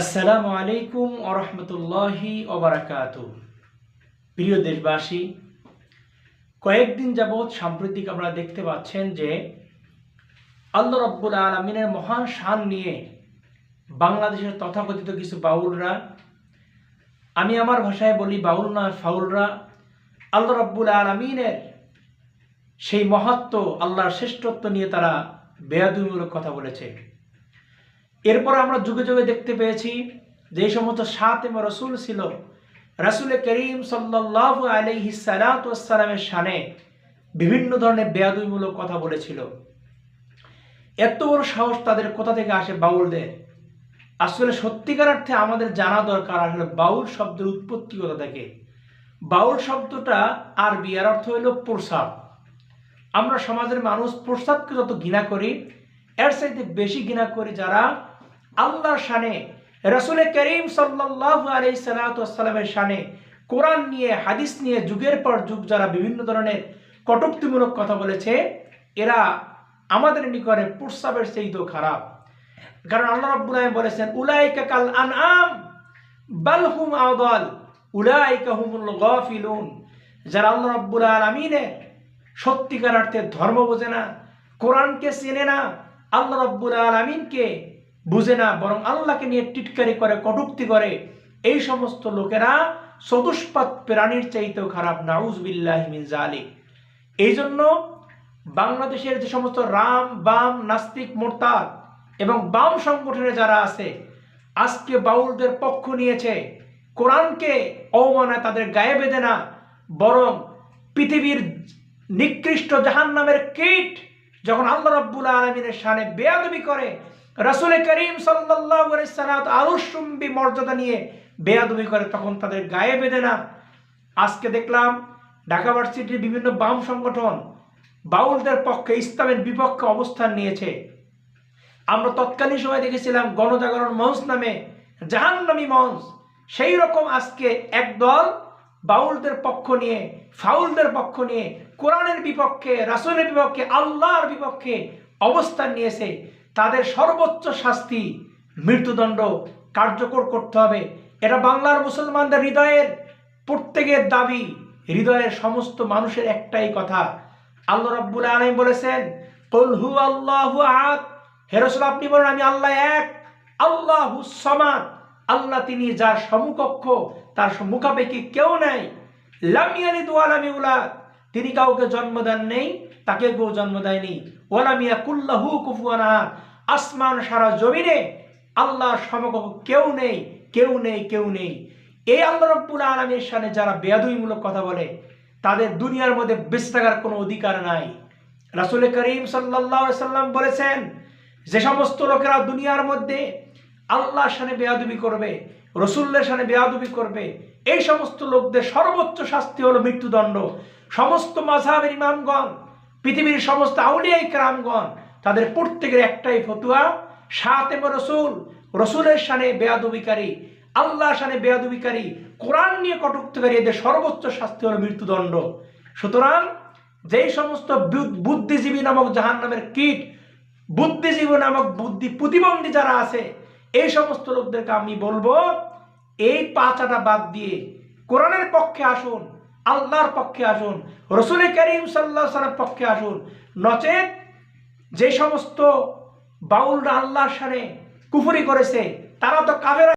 আসসালামু আলাইকুম ওরহমতুল্লাহি ওবরাকাত প্রিয় দেশবাসী, কয়েকদিন যাবৎ সাম্প্রতিক আমরা দেখতে পাচ্ছেন যে আল্লাহ রব্বুল আলমিনের মহান শান নিয়ে বাংলাদেশের তথাকথিত কিছু বাউলরা, আমি আমার ভাষায় বলি বাউল না ফাউলরা, আল্লাহ রব্বুল আলমিনের সেই মহত্ব, আল্লাহর শ্রেষ্ঠত্ব নিয়ে তারা বেয়াদুমূলক কথা বলেছে। এরপর আমরা যুগে যুগে দেখতে পেয়েছি যে সমস্ত সাত এবং রসুল ছিল। রাসুল করিম সাল্লাহ আলহি সালাতামের সানে বিভিন্ন ধরনের বেয়াদুইমূলক কথা বলেছিল। এত বড় সাহস তাদের কোথা থেকে আসে বাউলদের? আসলে সত্যিকার অর্থে আমাদের জানা দরকার আসলে বাউল শব্দের উৎপত্তি কোথা থেকে। বাউল শব্দটা আরবি, এর অর্থ হলো প্রসাব আমরা সমাজের মানুষ প্রসাবকে যত ঘৃণা করি, এর চাইতে বেশি ঘৃণা করি যারা আল্লাহর শানে, রসুল করিম সাল্লাহ আলি সালাতামের শানে কোরআন নিয়ে, হাদিস নিয়ে, যুগের পর যুগ যারা বিভিন্ন ধরনের কটুক্তিমূলক কথা বলেছে, এরা আমাদের নিকটে প্রস্তাবের চাইতেও খারাপ। কারণ আল্লাহ রব্বুল বলেছেন, উলাইকা কাল আনআম বালহুম আওদাল উলাইকা হুমুল গাফিলুন। যারা আল্লাহ রব্বুল আলামিনের সত্যিকার অর্থে ধর্ম বোঝে না, কোরআনকে চেনে না, আল্লাহ রব্বুল আলমিনকে বুঝে না, বরং আল্লাহকে নিয়ে টিটকারি করে, কটুক্তি করে, এই সমস্ত লোকেরা চতুষ্পাত প্রাণীর চাইতেও খারাপ নাউজ বিল্লাহমিন জালিক এই জন্য বাংলাদেশের যে সমস্ত রাম, বাম, নাস্তিক, মোরতাদ এবং বাম সংগঠনে যারা আছে, আজকে বাউলদের পক্ষ নিয়েছে, কোরআনকে অবমানায় তাদের গায়ে বেঁধে না, বরং পৃথিবীর নিকৃষ্ট জাহান নামের কীট যখন আল্লাহ রব্বুল আলমিনের সানে বেয়াদবি করে রাসুল করিম সাল্লাহ আলুসুম্বি মর্যাদা নিয়ে বেয়াদবি করে, তখন তাদের গায়ে বেঁধে না। আজকে দেখলাম ঢাকা ভার্সিটির বিভিন্ন বাম সংগঠন বাউলদের পক্ষে ইসলামের বিপক্ষে অবস্থান নিয়েছে। আমরা তৎকালীন সময় দেখেছিলাম গণজাগরণ মঞ্চ নামে জাহান্নামী মঞ্চ, সেই রকম আজকে একদল বাউলদের পক্ষ নিয়ে, ফাউলদের পক্ষ নিয়ে, কোরআনের বিপক্ষে, রাসুলের বিপক্ষে, আল্লাহর বিপক্ষে অবস্থান নিয়েছে। তাদের সর্বোচ্চ শাস্তি মৃত্যুদণ্ড কার্যকর করতে হবে। এটা বাংলার মুসলমানদের হৃদয়ের প্রত্যেকের দাবি। হৃদয়ের সমস্ত মানুষের একটাই কথা। আল্লাহ রাব্বুল আলম বলেছেন কলহু আল্লাহু হেরসুল আপনি বলেন, আমি আল্লাহ এক, আল্লাহু সমাদ। আল্লাহ তিনি যার সমকক্ষ, তার মুখাপেক্ষি কেউ নেই। লামিয়ালি দোয়ালামি উলাদ তিনি কাউকে জন্ম দেন নেই। তাকে কেউ জন্ম দেয়নি। ওলামিয়া কুল্লাহু কুফুয়ানা আসমান সারা জমিনে আল্লাহর সমকক্ষ কেউ নেই কেউ নেই কেউ নেই। এই আল্লাহ রব্বুল আলমের সামনে যারা বেয়াদুইমূলক কথা বলে, তাদের দুনিয়ার মধ্যে বেঁচে থাকার কোনো অধিকার নাই। রাসুল করিম সাল্লাহ সাল্লাম বলেছেন, যে সমস্ত লোকেরা দুনিয়ার মধ্যে আল্লাহর সানে বেয়াদুবি করবে রসুল্লের সানে বেয়াদুবি করবে, এই সমস্ত লোকদের সর্বোচ্চ শাস্তি হলো মৃত্যুদণ্ড। সমস্ত মাঝাবের ইমামগণ পৃথিবীর সমস্ত আউলিয়াই ক্রামগণ তাদের প্রত্যেকের একটাই ফতুয়া সাত এবং রসুল। রসুলের সানে বেয়াদবিকারী আল্লাহ সানে বেয়াদবিকারী, কোরআন নিয়ে কটুক্তকারী এদের সর্বোচ্চ শাস্তি হল মৃত্যুদণ্ড। সুতরাং যেই সমস্ত বুদ্ধিজীবী নামক জাহান নামের কীট, বুদ্ধিজীবী নামক বুদ্ধি প্রতিবন্ধী যারা আছে, এই সমস্ত লোকদেরকে আমি বলব, এই পাঁচাটা বাদ দিয়ে কোরআনের পক্ষে আসুন আল্লাহর পক্ষে আসুন রসুল করিম সাল্লাহ সালার পক্ষে আসুন। নচেত যে সমস্ত বাউলরা আল্লাহর সারে কুফুরি করেছে, তারা তো কাবেরা